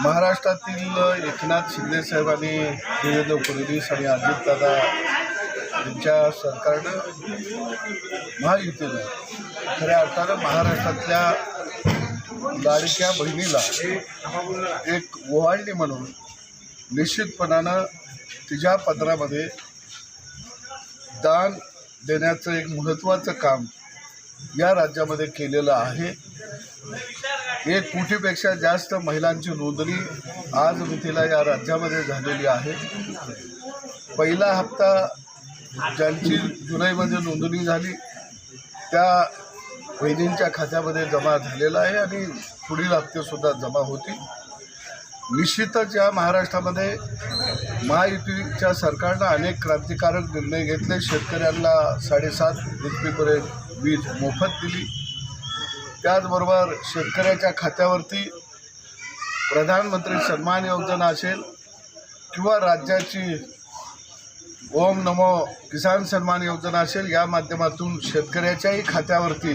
महाराष्ट्रातील एकनाथ शिंदे साहेबांनी देवेंद्र फडणवीस आणि अजितदादा यांच्या सरकारनं महायुतीनं खऱ्या अर्थानं महाराष्ट्रातल्या लाडक्या बहिणीला एक ओवाळणी म्हणून निश्चितपणानं तिच्या पत्रामध्ये दान देण्याचं एक महत्त्वाचं काम या राज्यामध्ये केलेलं आहे. एक कोटीपेक्षा जास्त महिलांची नोंदणी आज मितीला या राज्यामध्ये झालेली आहे. पहिला हप्ता ज्यांची जुलैमध्ये नोंदणी झाली त्या बहिणींच्या खात्यामध्ये जमा झालेला आहे आणि पुढील हप्तेसुद्धा जमा होतील. निश्चितच या महाराष्ट्रामध्ये महायुतीच्या सरकारनं अनेक क्रांतिकारक निर्णय घेतले. शेतकऱ्यांना साडेसात रुपयेपर्यंत वीज मोफत दिली. त्याचबरोबर शेतकऱ्याच्या खात्यावरती प्रधानमंत्री सन्मान योजना असेल किंवा राज्याची ओम नमो किसान सन्मान योजना असेल या माध्यमातून शेतकऱ्याच्याही खात्यावरती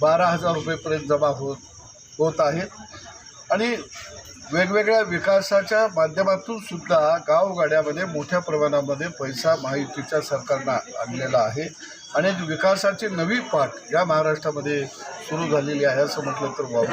बारा हजार रुपयेपर्यंत जमा होत होत आहेत. आणि वेगवेगळ्या विकासाच्या माध्यमातून सुद्धा गावगाड्यामध्ये मोठ्या प्रमाणामध्ये पैसा महायुतीच्या सरकारनं आणलेला आहे. आणि विकासाची नवी पाठ या महाराष्ट्रामध्ये सुरू झालेली आहे असं म्हटलं तर वाव.